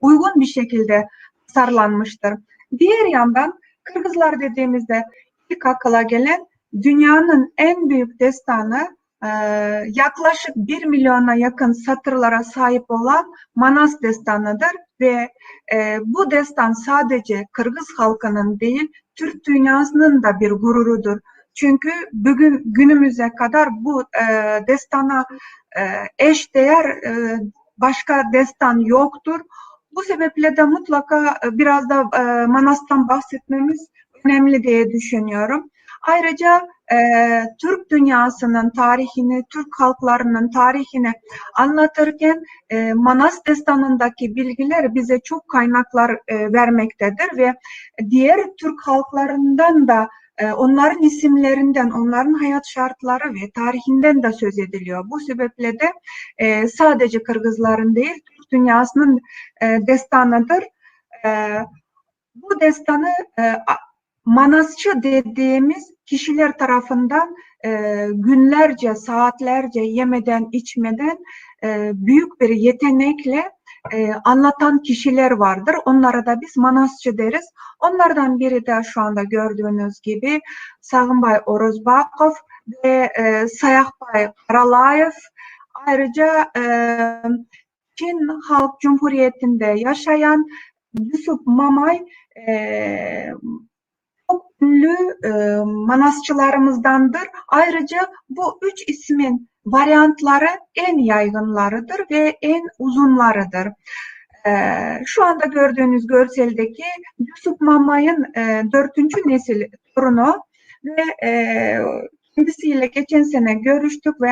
uygun bir şekilde tasarlanmıştır. Diğer yandan Kırgızlar dediğimizde ilk akla gelen dünyanın en büyük destanı e, yaklaşık 1 milyona yakın satırlara sahip olan Manas destanıdır ve e, bu destan sadece Kırgız halkının değil Türk dünyasının da bir gururudur. Çünkü bugün günümüze kadar bu e, destana e, eş değer başka destan yoktur. Bu sebeple de mutlaka e, biraz da e, Manas'tan bahsetmemiz önemli diye düşünüyorum. Ayrıca e, Türk dünyasının tarihini, Türk halklarının tarihini anlatırken e, Manas destanındaki bilgiler bize çok kaynaklar e, vermektedir ve diğer Türk halklarından da e, onların isimlerinden, onların hayat şartları ve tarihinden de söz ediliyor. Bu sebeple de sadece Kırgızların değil, Dünyasının e, destanıdır. E, bu destanı e, Manasçı dediğimiz kişiler tarafından e, günlerce, saatlerce yemeden, içmeden e, büyük bir yetenekle e, anlatan kişiler vardır. Onlara da biz Manasçı deriz. Onlardan biri de şu anda gördüğünüz gibi Sağınbay Orozbakov ve e, Sayakbay Karalayev. Ayrıca e, Çin Halk Cumhuriyeti'nde yaşayan Yusuf Mamay e, çok ünlü e, manasçılarımızdandır. Ayrıca bu üç ismin varyantları en yaygınlarıdır ve en uzunlarıdır. E, şu anda gördüğünüz görseldeki Yusuf Mamay'ın e, dördüncü nesil torunu ve e, kendisiyle geçen sene görüştük ve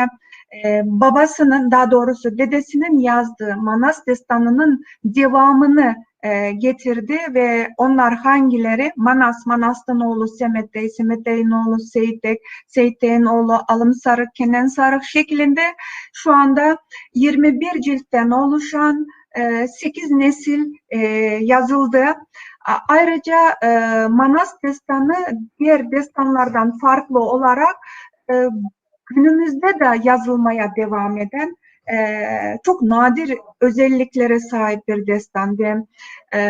e, babasının daha doğrusu dedesinin yazdığı Manas destanının devamını e, getirdi ve onlar hangileri? Manas, Manas'tan oğlu Semetey, Semetey'in oğlu Seyitek, Seyitey'in oğlu Alım Sarık, Kenen Sarık şeklinde. Şu anda 21 ciltten oluşan 8 nesil e, yazıldı. Ayrıca e, Manas destanı diğer destanlardan farklı olarak e, günümüzde de yazılmaya devam eden e, çok nadir özelliklere sahip bir destan e,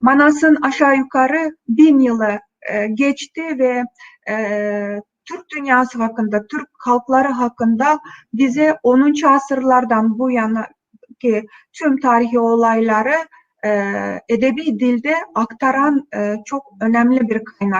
Manas'ın aşağı yukarı bin yılı e, geçti ve e, Türk dünyası hakkında, Türk halkları hakkında bize 10. asırlardan bu yana ki tüm tarihi olayları e, edebi dilde aktaran e, çok önemli bir kaynak.